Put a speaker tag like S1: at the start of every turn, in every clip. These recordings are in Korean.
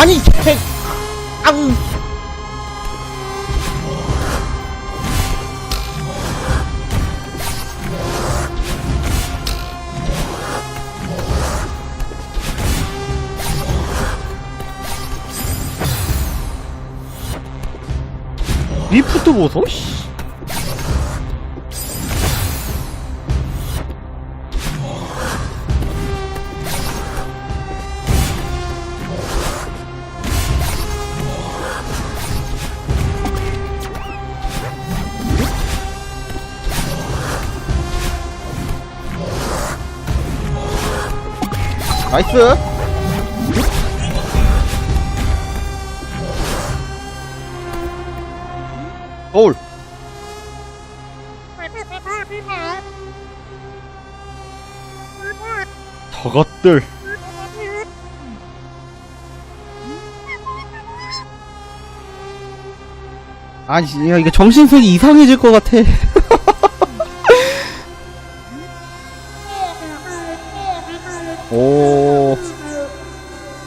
S1: 아니 개 앙. 리프트 보소 씨. 나이스. 거울. 저것들. 아니 야 이거 정신색이 이상해질 것 같아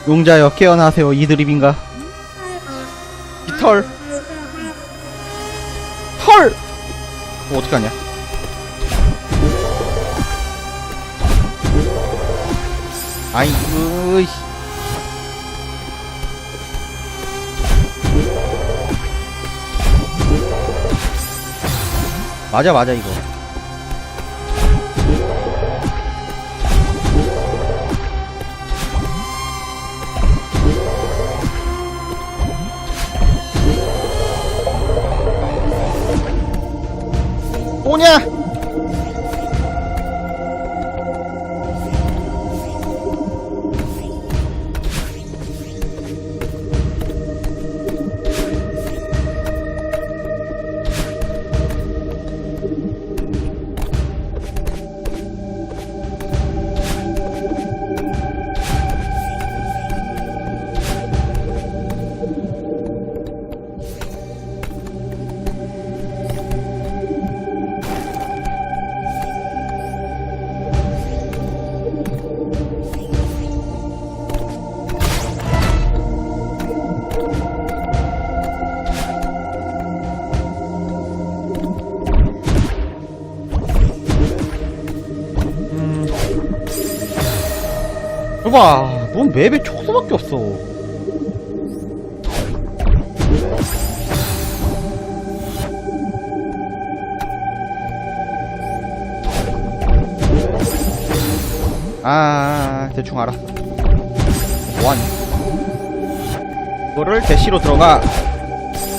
S1: 용자여 깨어나세요 이 드립인가 깃털 털! 어, 어떡하냐 아이고 씨. 맞아 맞아 이거 오냐 여봐. 넌 맵에 촉수밖에 없어. 아 대충 알았어. 뭐하니? 이거를 대시로 들어가.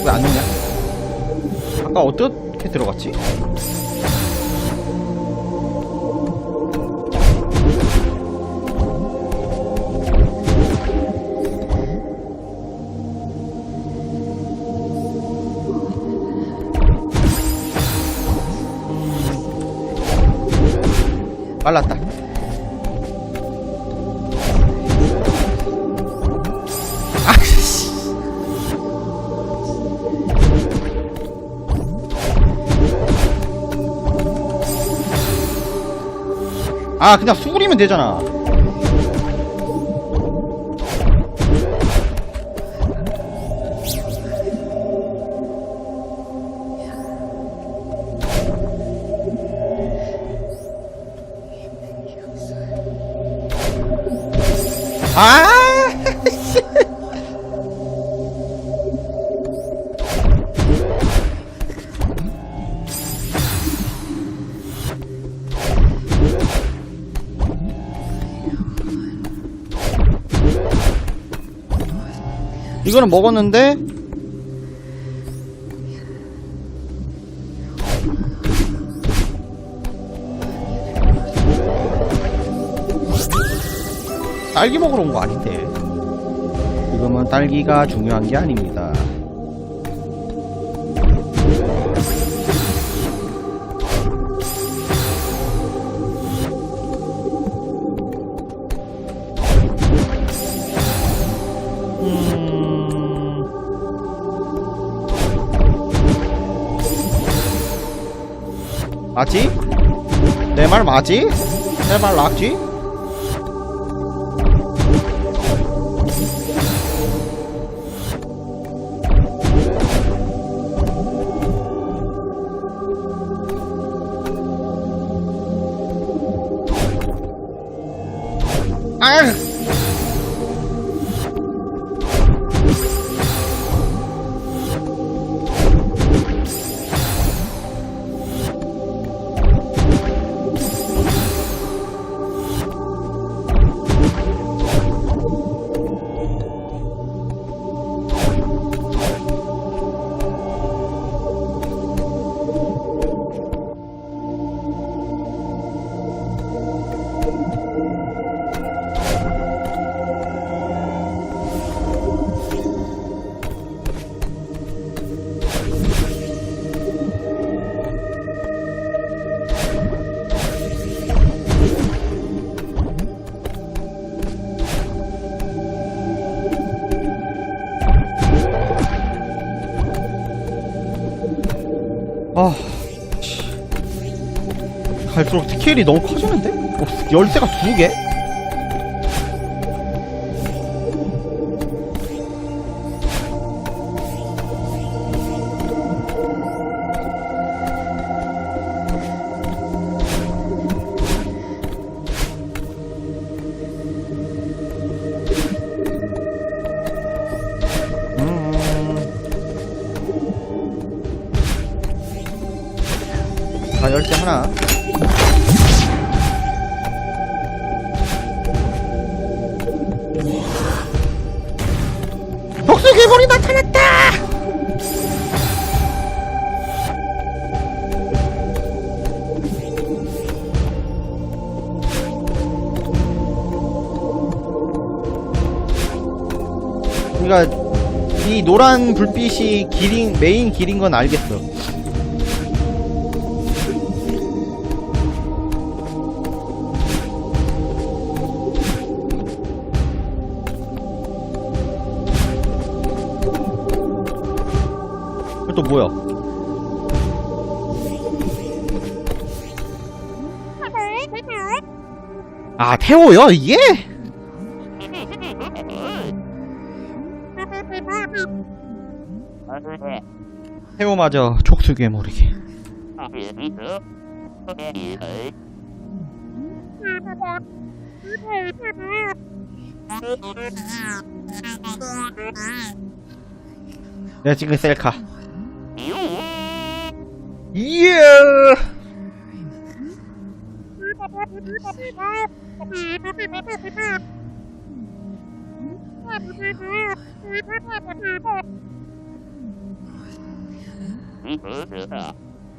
S1: 왜 안 오냐? 아까 어떻게 들어갔지? 빨랐다. 아, 그냥 수그리면 되잖아. 아! 씨. 이거는 먹었는데 딸기 먹으러 온 거 아닌데 지금은 딸기가 중요한 게 아닙니다 음... 맞지? 내 말 맞지? 내말 맞지? 스케일이 너무 커지는데? 어, 열쇠가 두 개? 음. 자, 열쇠 하나. 노란 불빛이 길인 메인 길인 건 알겠어. 또 뭐야? 아 태호요 이게? 태호마저 촉수괴물이게. 내가 지금 셀카. 이야.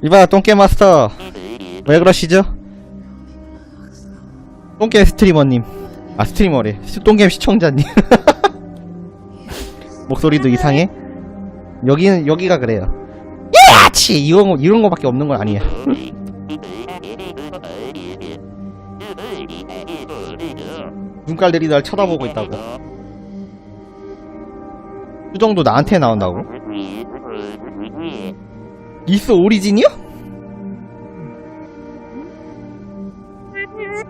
S1: 이봐 똥개 마스터. 왜 그러시죠? 똥개 스트리머님. 아 스트리머래. 시- 똥개 시청자님. 목소리도 이상해? 여기는 여기가 그래요. 야치! 이런 거 이런 거밖에 없는 건 아니야 눈깔들이 날 쳐다보고 있다고. 수정도 나한테 나온다고? 이스 오리진이요?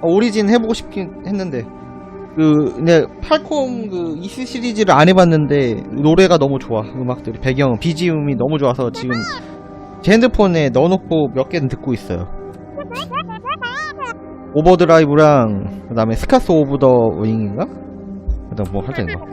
S1: 어, 오리진 해보고 싶긴 했는데 그 네, 팔콤 그 이스 시리즈를 안 해봤는데 노래가 너무 좋아 음악들이 배경 BGM이 너무 좋아서 지금 제 핸드폰에 넣어놓고 몇 개는 듣고 있어요 오버드라이브랑 그 다음에 스카스 오브 더 윙인가? 그다음 뭐 하여튼 뭐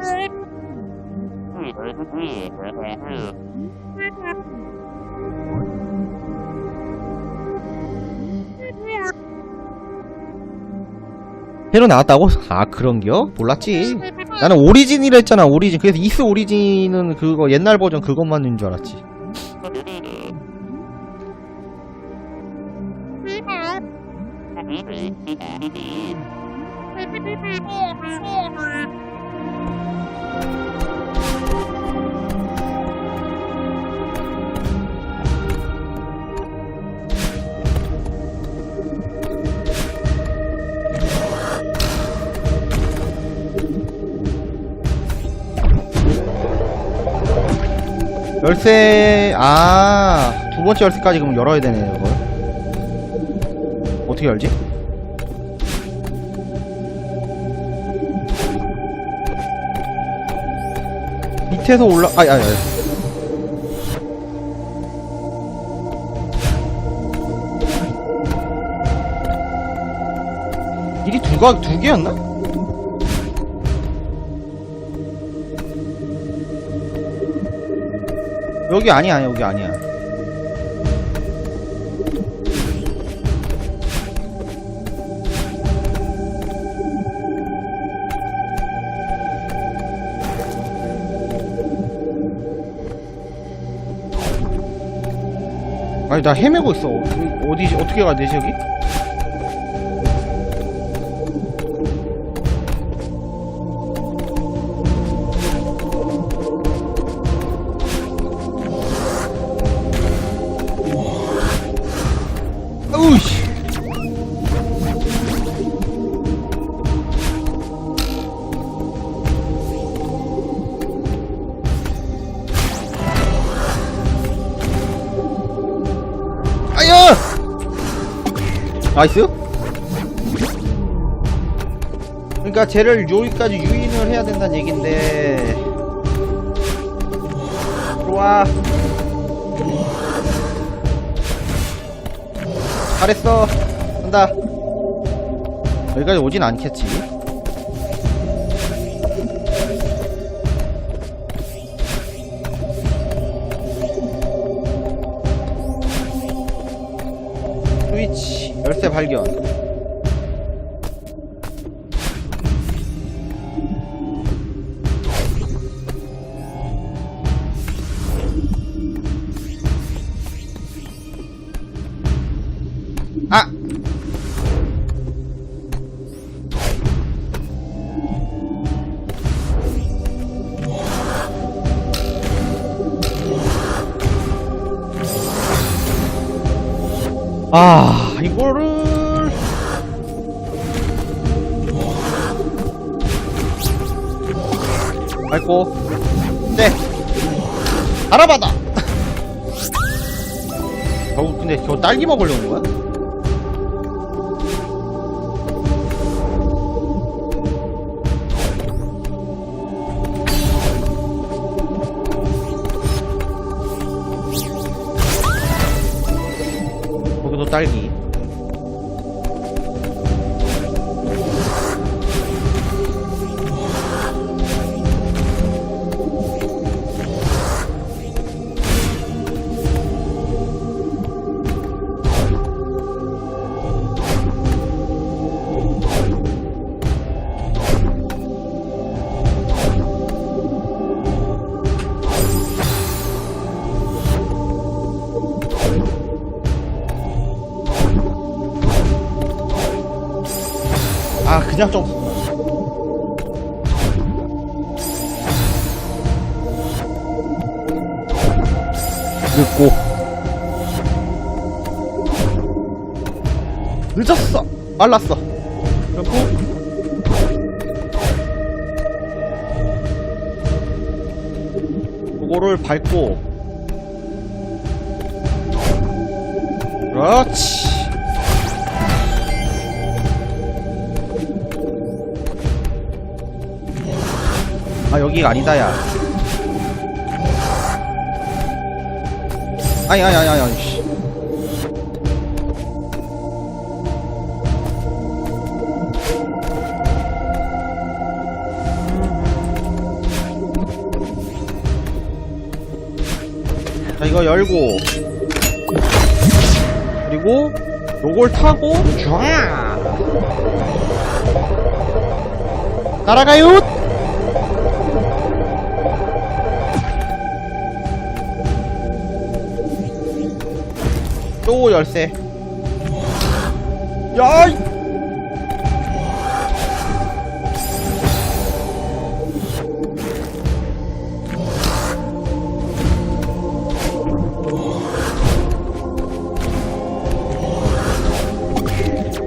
S1: 새로 나왔다고? 아 그런겨? 몰랐지 나는 오리진이라 했잖아 오리진 그래서 이스 오리진은 그거 옛날 버전 그것만인 줄 알았지 열쇠 아 두 번째 열쇠까지 그럼 열어야 되네요 이걸 어떻게 열지? 밑에서 올라 아니 아니 아니 일이 두가 두 개였나? 여기 아니야 여기 아니야. 아니 나 헤매고 있어. 어디 어떻게 가야 되지 여기? 나이스? 그러니까 쟤를 여기까지 유인을 해야 된다는 얘긴데. 들어와 잘했어. 간다. 여기까지 오진 않겠지 열쇠 발견 아, 이거를 밟고. 네. 알아봐다. 저 근데 저 딸기 먹으려는 거야? 거 그냥 좀. 늦고. 늦었어. 말랐어. 그리고. 그거를 밟고. 그렇지 여기가 아니다 야. 아니 아니 아니 아니 씨. 자 이거 열고. 그리고 요걸 타고 쫙. 날아가요 또 열쇠. 야! 이-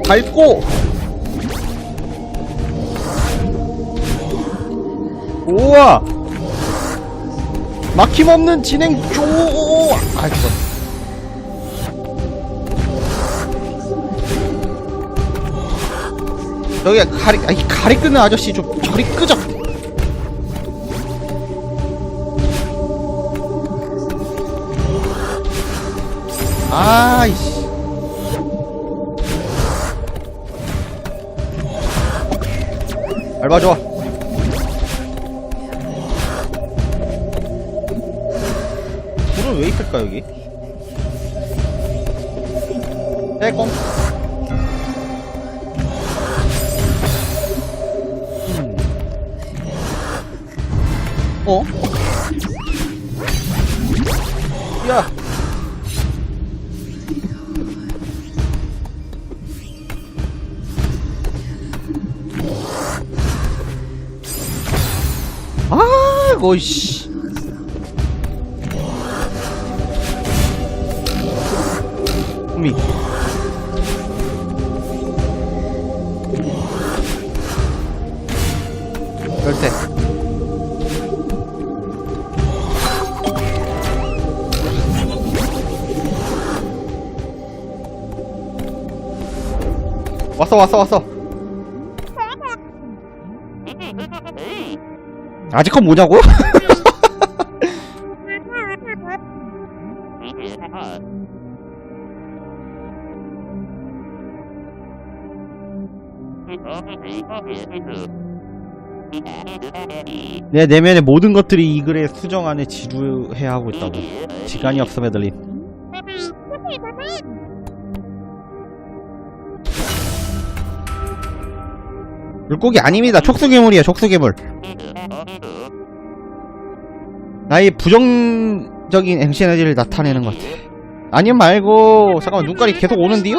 S1: 밟고 우와 막힘없는 진행 쪼 아, 이거. 여기 가리 아이 가리 끄는 아저씨 좀 저리 끄죠. 아이씨. 밟아줘. 쟤는 왜 있을까 여기? 빼꼼 어? 야 아, 거이씨. 왔어, 왔어, 왔어. 아직 건 뭐냐고? 내 내면의 모든 것들이 이 글의 수정 안에 지루해야 하고 있다고. 시간이 없어, 메들린. 물고기 아닙니다. 촉수괴물이야, 촉수괴물. 나의 부정적인 MC 에너지를 나타내는 것 같아. 아니 말고 잠깐만 눈깔이 계속 오는데요?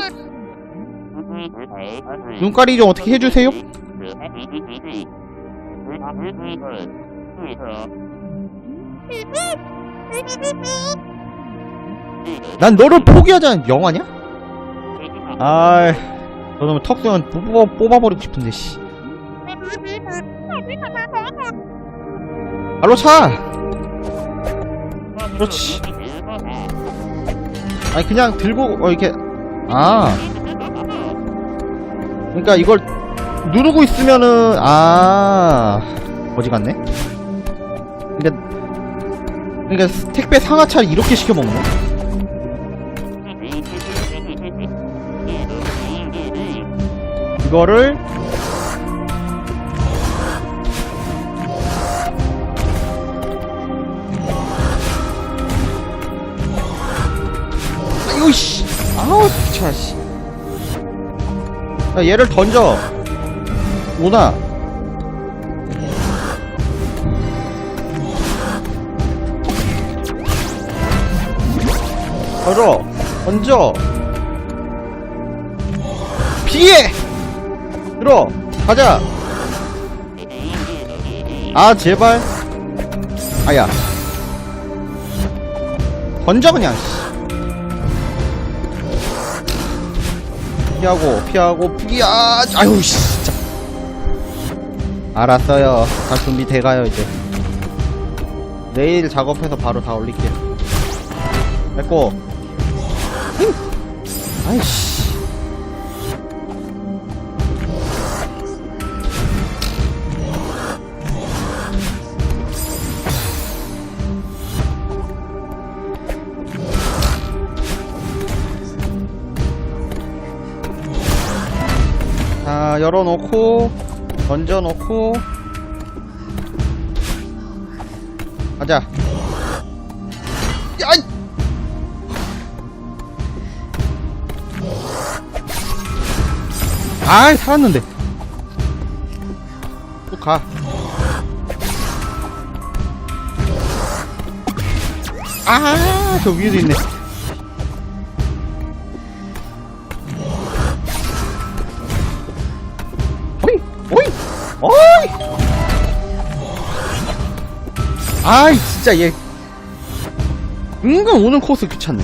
S1: 눈깔이 좀 어떻게 해주세요? 난 너를 포기하자는 영화냐? 아, 너는 턱수는 뽑아, 뽑아버리고 싶은데 씨. 발로 차. 그렇지. 아니 그냥 들고 어 이렇게. 아. 그러니까 이걸 누르고 있으면은 아. 어지 같네. 그러니까 그러니까 택배 상하차를 이렇게 시켜 먹네. 이거를 아이고 씨. 아우 귀찮아 씨. 야, 얘를 던져. 오나. 던져. 던져. 피해! 들어. 가자. 아 제발. 아야. 던져 그냥 피하고 피하고 피야 아유 씨, 진짜. 알았어요. 다 준비 돼가요 이제. 내일 작업해서 바로 다 올릴게요. 됐고. 흠. 아이씨 자 열어놓고 던져놓고 가자 야! 이! 아이 살았는데 또가 아, 저 위에도 있네. 아이, 진짜 얘. 은근 오는 코스 귀찮네.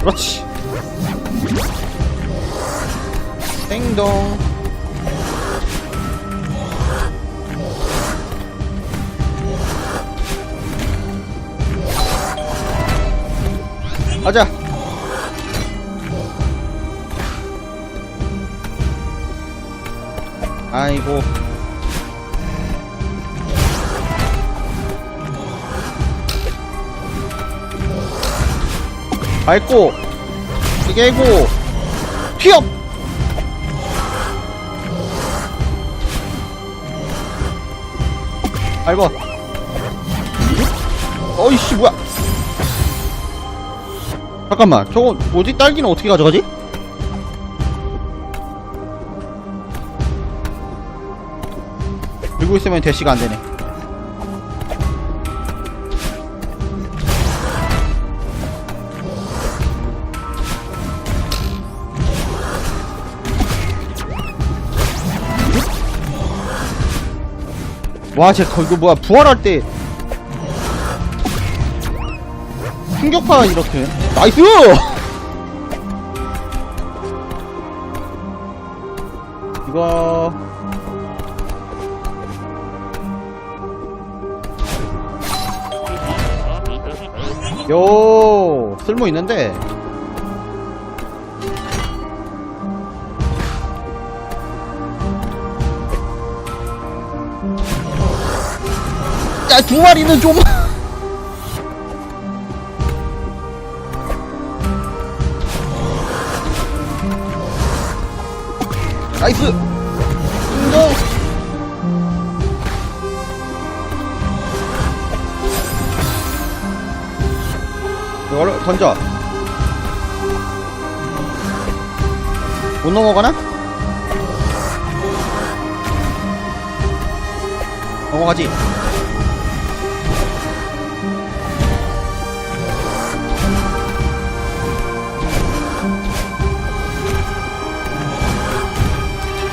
S1: 그렇지. 땡동. 가자. 아이고. 밟고, 깨고, 튀어! 밟아 어이씨 뭐야 잠깐만 저거 뭐지 딸기는 어떻게 가져가지? 들고 있으면 대시가 안 되네 와, 쟤, 거, 이거 뭐야, 부활할 때. 충격파 이렇게. 나이스! 요, 쓸모 있는데. 야, 두 마리는 좀. 나이스! 인정! 이걸 던져. 못 넘어가나? 넘어가지.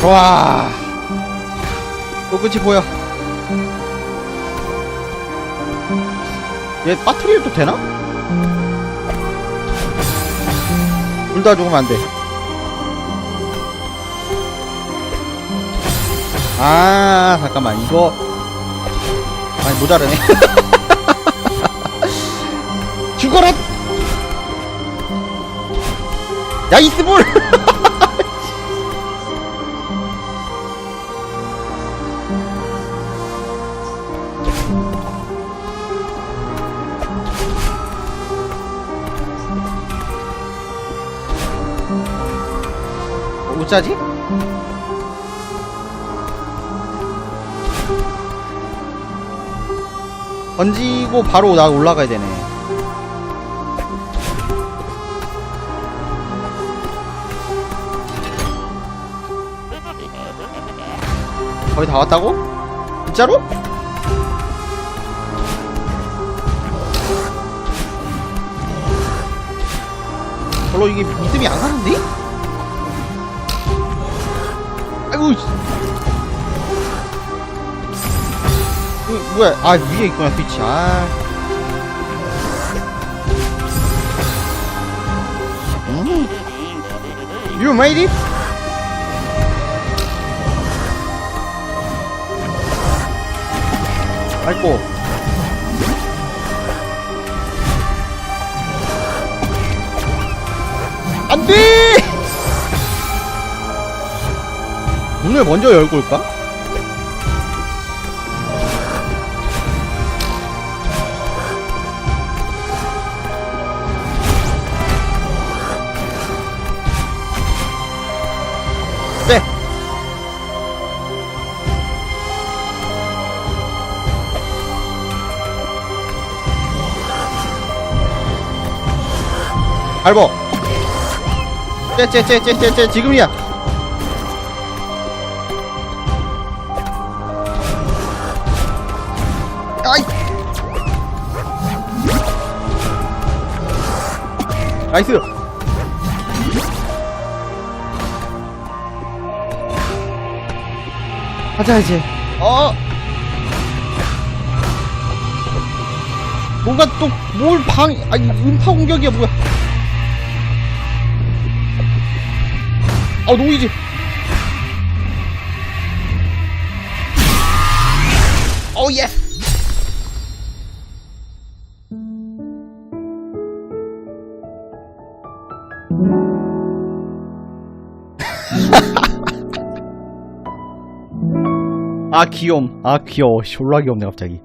S1: 와. 또 끝이 보여. 얘 빠트리도 되나? 둘다 죽으면 안 돼. 아, 잠깐만, 이거. 아니, 모자르네. 죽어라! 야, 이스볼! 어쩌지? 던지고 바로 나 올라가야 되네. 거의 다 왔다고? 진짜로? 별로 이게 믿음이 안 가는데? 뭐야 아 위에 있구나 스위치 아 음. You made it? 아이고 안돼 문을 먼저 열고 올까? 밟어. 쟤쟤쟤쟤쟤쟤 지금이야. 아이. 나이스. 가자 이제. 어. 뭔가 또 뭘 방, 아니 음파 공격이야 뭐야? 아 노이즈. 오 예. 아 귀염 아 귀여워 졸라 귀엽네 갑자기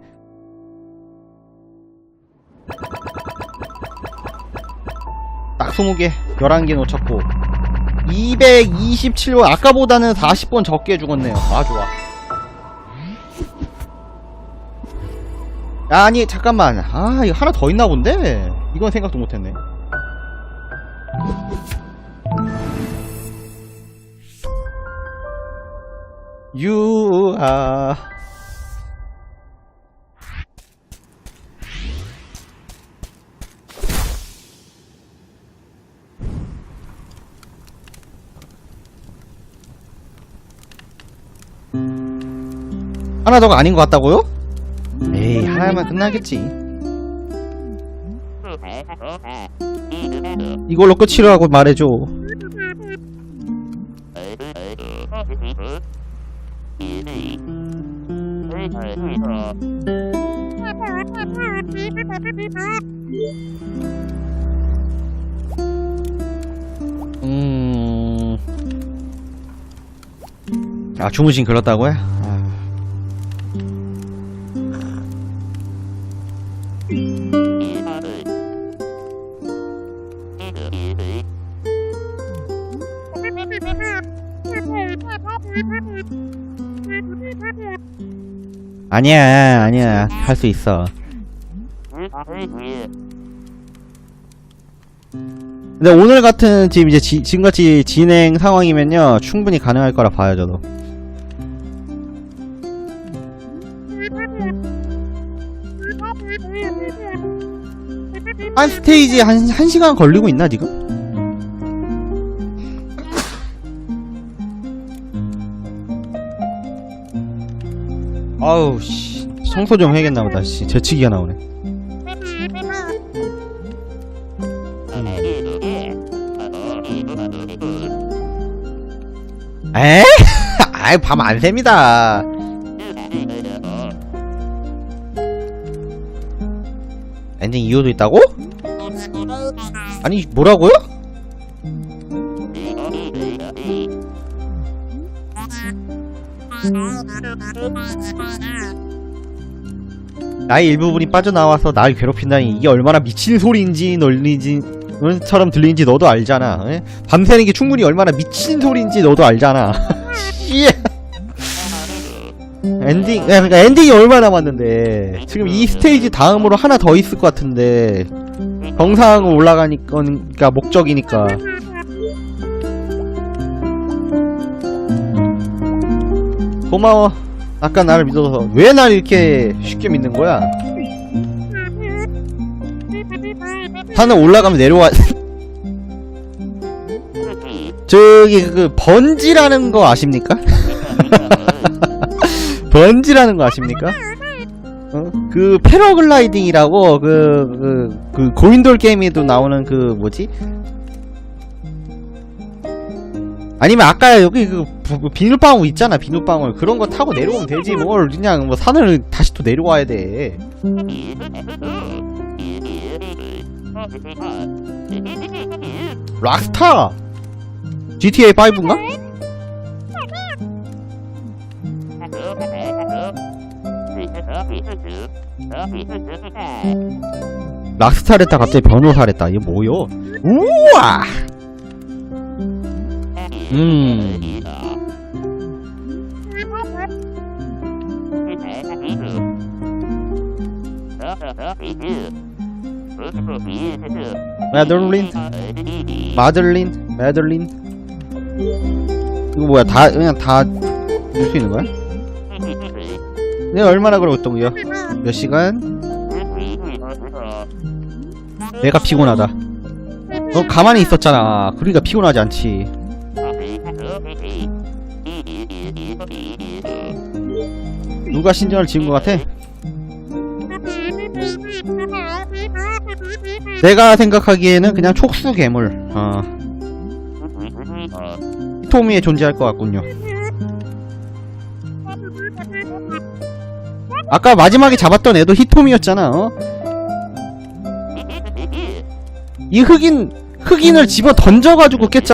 S1: 딱 20개 11개 놓쳤고 227번. 아까보다는 40번 적게 죽었네요. 아 좋아. 아니 잠깐만. 아 이거 하나 더 있나 본데? 이건 생각도 못했네. 유아 하나 더가 아닌 것 같다고요? 에이 하나만 끝나겠지 이걸로 끝이로 하고 말해줘 음... 아 주무신 그렇다고요? 아... 아니야 아니야. 할 수 있어. 근데 오늘 같은 지금 이제 지, 지금같이 진행 상황이면요 충분히 가능할 거라 봐요 저도. 한 스테이지 한, 한 시간 걸리고 있나 지금? 아우 씨 청소 좀 해야겠나 보다 씨 재치기가 나오네 에? 아이 밤 안 셉니다 엔딩 이유도 있다고? 아니 뭐라고요? 나의 일부분이 빠져나와서 날 괴롭힌다니 이게 얼마나 미친 소리인지 널리지 처럼 들리는지 너도 알잖아. 에? 밤새는 게 충분히 얼마나 미친 소리인지 너도 알잖아. 씨. 엔딩 야, 그러니까 엔딩이 얼마 남았는데. 지금 이 스테이지 다음으로 하나 더 있을 것 같은데. 정상으로 올라가니까 그러니까 목적이니까. 고마워 아까 나를 믿어서 왜 날 이렇게 쉽게 믿는 거야 산을 올라가면 내려와 저기 그 번지라는 거 아십니까? 번지라는 거 아십니까? 어? 그 패러글라이딩이라고 그, 그, 그 고인돌 게임에도 나오는 그 뭐지? 아니면 아까 여기 그 부- 그 비눗방울 있잖아 비눗방울. 그런 거 타고 내려오면 되지. 뭘 그냥 뭐 산을 다시 또 내려와야 돼. 락스타! GTA 5인가? 락스타를 했다 갑자기 변호사를 했다. 이게 뭐요? 우와 음. 마들린? 마들린? 마들린? 이거 뭐야 다 그냥 다 줄 수 있는 거야? 내가 얼마나 걸었던 거야? 몇 시간? 내가 피곤하다. 너 가만히 있었잖아. 그러니까 피곤하지 않지 누가 신전을 지은 것 같아? 내가 생각하기에는 그냥 촉수 괴물 어 히토미에 존재할 것 같군요 아까 마지막에 잡았던 애도 히토미였잖아 어? 이 흑인 흑인을 집어 던져가지고 깼잖아